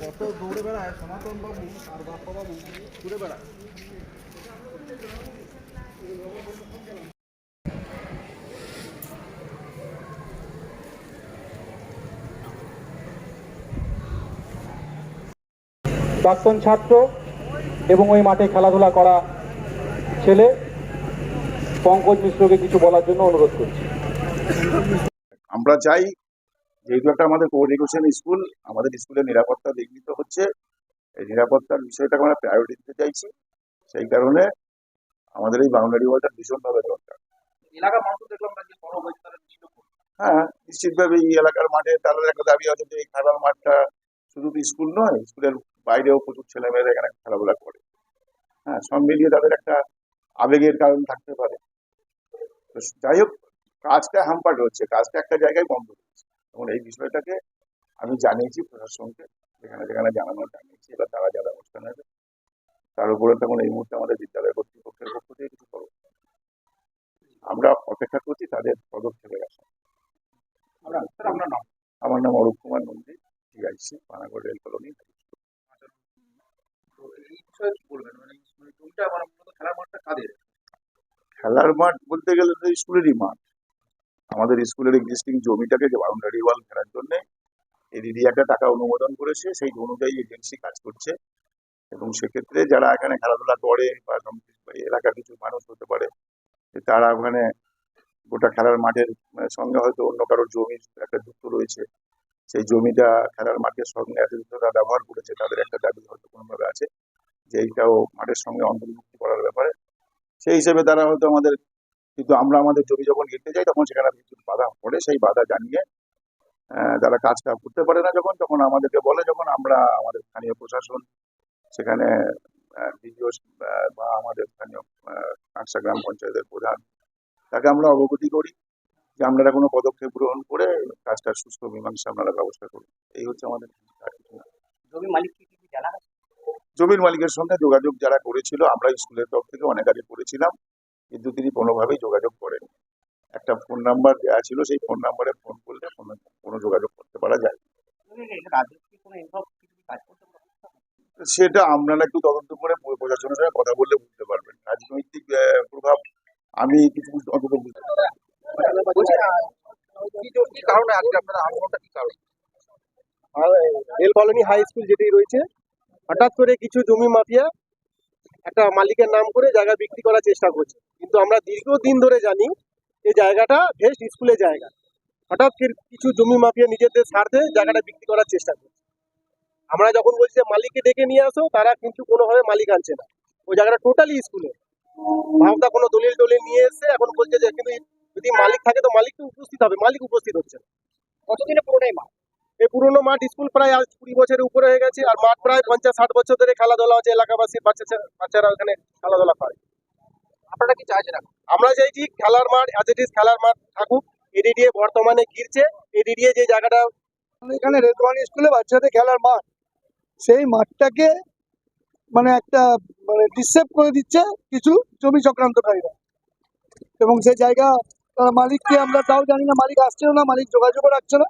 কত দৌড়ে বেড়ায় সনাতন বাবু আর বাপ্পা বাবু? ঘুরে বেড়ায়। প্রাক্তন ছাত্র এবং ওই মাঠে খেলাধুলা করা ছেলে পঙ্কজ মিশ্রকে কিছু বলার জন্য অনুরোধ করছি। আমরা চাই যেহেতু একটা আমাদের কো এডুকেশন স্কুল আমাদের স্কুলের নিরাপত্তা বিঘ্নিত হচ্ছে। এই নিরাপত্তার বিষয়টাকে আমরা প্রায়োরিটি দিতে চাইছি। সেই কারণে আমাদের এই বাউন্ডারি ওয়ালটা ভীষণভাবে দরকার। হ্যাঁ নিশ্চিতভাবে এই এলাকার মাঠে তাদের একটা দাবি আছে যে এই খেলার মাঠটা শুধু তো স্কুল নয় স্কুলের বাইরেও প্রচুর ছেলেমেয়েরা এখানে খেলাধুলা করে। হ্যাঁ সব মিলিয়ে তাদের একটা আবেগের কারণ থাকতে পারে। তো যাই হোক কাজটা হাম্পার্ড হচ্ছে কাজটা একটা জায়গায় বন্ধ এবং এই বিষয়টাকে আমি জানিয়েছি প্রশাসনকে যেখানে যেখানে জানানো জানিয়েছি এবার তারা যা ব্যবস্থা নেবে তার উপরে তখন এই মুহূর্তে আমাদের বিদ্যালয় কর্তৃপক্ষের পক্ষ থেকে কিছু না। আমরা অপেক্ষা করছি তাদের পদক্ষেপের আসা আমরা- নাম? আমার নাম Arup Kumar Nandi TIC Panagarh rail colony. তো এই বিষয়ে বলবেন? মানে খেলার মাঠ বলতে গেলে তো স্কুলেরই মাঠ। আমাদের স্কুলের এক্সিস্টিং জমিটাকে যে বাউন্ডারি ওয়াল ফেরার জন্য এডিডি একটা টাকা অনুমোদন করেছে, সেই অনুযায়ী এজেন্সি কাজ করছে। এবং সেক্ষেত্রে যারা এখানে খেলাধুলা করে বা এলাকার কিছু মানুষ হতে পারে তারা ওখানে গোটা খেলার মাঠের মানে সঙ্গে হয়তো অন্য কারোর জমি একটা যুক্ত রয়েছে, সেই জমিটা খেলার মাঠের সঙ্গে তারা ব্যবহার করেছে, তাদের একটা দাবি হয়তো কোনোভাবে আছে যে এইটাও মাঠের সঙ্গে অন্তর্ভুক্ত করার ব্যাপারে। সেই হিসেবে তারা হয়তো আমাদের কিন্তু আমরা আমাদের জমি যখন ঘিরতে যাই তখন সেখানে বিদ্যুৎ বাধা পড়ে। সেই বাধা জানিয়ে তারা কাজটা করতে পারে না যখন তখন আমাদেরকে বলে যখন আমরা আমাদের স্থানীয় প্রশাসন সেখানে বিডিও বা আমাদের স্থানীয় কাঁকসা গ্রাম পঞ্চায়েতের প্রধান তাকে আমরা অবগতি করি যে আপনারা কোনো পদক্ষেপ গ্রহণ করে কাজটা সুস্থ মীমাংসা আপনারা ব্যবস্থা করুন। এই হচ্ছে আমাদের আর কিছু না। জমি মালিক জমির মালিকের সঙ্গে যোগাযোগ যারা করেছিল আমরা স্কুলের তরফ থেকে অনেক আগে করেছিলাম। কিন্তু তিনি কোনোভাবেই যোগাযোগ করেন একটা ফোন নাম্বার দেওয়া ছিল, সেই ফোন নাম্বারে ফোন করলে কোনো কোনো যোগাযোগ করতে পারা যায়। সেটা আপনারা একটু তদন্ত করে প্রশাসনের সঙ্গে কথা বললে বুঝতে পারবেন। রাজনৈতিক প্রভাব আমি কিছু অন্তত বুঝতে রেল কলোনি হাই স্কুল যেটি রয়েছে, হঠাৎ করে কিছু জমি মাফিয়া একটা মালিকের নাম করে জায়গা বিক্রি করার চেষ্টা করছে। কিন্তু আমরা দীর্ঘদিন ধরে জানি এই জায়গাটা ভেস্ট স্কুলের জায়গা। হঠাৎ কিছু জমি মাফিয়া নিজেদের স্বার্থে জায়গাটা বিক্রি করার চেষ্টা করছে। আমরা যখন বলছি যে মালিককে ডেকে নিয়ে আসো, তারা কিন্তু কোনোভাবে মালিক আনছে না। ওই জায়গাটা টোটালি স্কুলে। ভাবটা কোনো দলিল টলিল নিয়ে এসে এখন বলছে যে, কিন্তু যদি মালিক থাকে তো মালিক তো উপস্থিত হবে, মালিক উপস্থিত হচ্ছে না। কতদিনে পুরোটাই মাঠ এই পুরোনো মাঠ স্কুল প্রায় আজ কুড়ি বছরের উপরে হয়ে গেছে আর মাঠ প্রায় পঞ্চাশ ষাট বছর ধরে খেলাধুলা হচ্ছে এলাকাবাসী বাচ্চা বাচ্চারা ওখানে খেলাধুলা করে। আপনারা কি চাইছেন? আমরা চাইছি খেলার মাঠ অ্যাজ ইট ইজ খেলার মাঠ থাকুক এডিডিএ বর্তমানে ঘিরছে এডিডিএ যে জায়গাটা এখানে রেদওয়ান স্কুলে বাচ্চাদের খেলার মাঠ। সেই মাঠটাকে মানে একটা মানে ডিসেপ করে দিচ্ছে কিছু জমি চক্রান্তকারীরা এবং সেই জায়গা তার মালিককে আমরা তাও জানি না মালিক আসছেও না মালিক যোগাযোগও রাখছে না।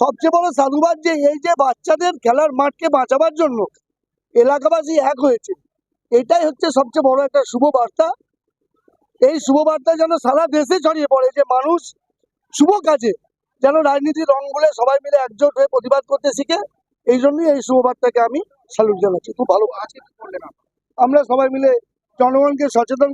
সবচেয়ে বড় সাধুবাদ যে এই যে বাচ্চাদের খেলার মাঠকে বাঁচাবার জন্য এলাকাবাসী এক হয়েছে। এটাই হচ্ছে সবচেয়ে বড় একটা শুভ বার্তা। এই শুভ বার্তা যেন সারা দেশে ছড়িয়ে পড়ে যে মানুষ শুভ কাজে যেন রাজনীতির রং বলে সবাই মিলে একজোট হয়ে প্রতিবাদ করতে শিখে, এই জন্যই এই শুভবার্তাকে আমি স্যালুট জানাচ্ছি। খুব ভালো আমরা সবাই মিলে জনগণকে সচেতন